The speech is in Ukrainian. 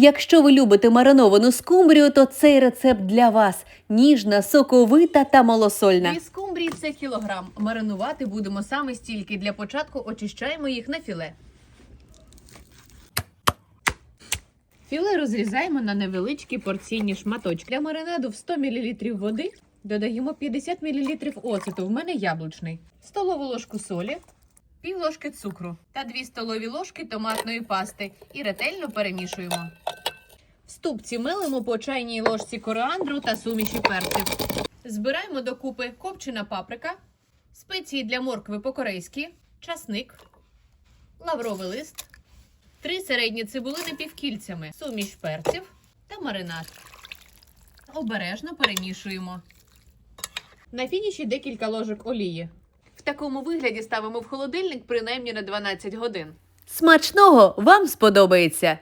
Якщо ви любите мариновану скумбрію, то цей рецепт для вас ніжна, соковита та малосольна. Дві скумбрії це кілограм. Маринувати будемо саме стільки. Для початку очищаємо їх на філе. Філе розрізаємо на невеличкі порційні шматочки. Для маринаду в 100 мл води додаємо 50 мл оцету. В мене яблучний, столову ложку солі, пів ложки цукру та 2 столові ложки томатної пасти і ретельно перемішуємо. В ступці милимо по чайній ложці коріандру та суміші перців. Збираємо докупи копчена паприка, спеції для моркви по-корейськи, часник, лавровий лист, три середні цибулини півкільцями, суміш перців та маринад. Обережно перемішуємо. На фініші декілька ложок олії. В такому вигляді ставимо в холодильник принаймні на 12 годин. Смачного вам сподобається!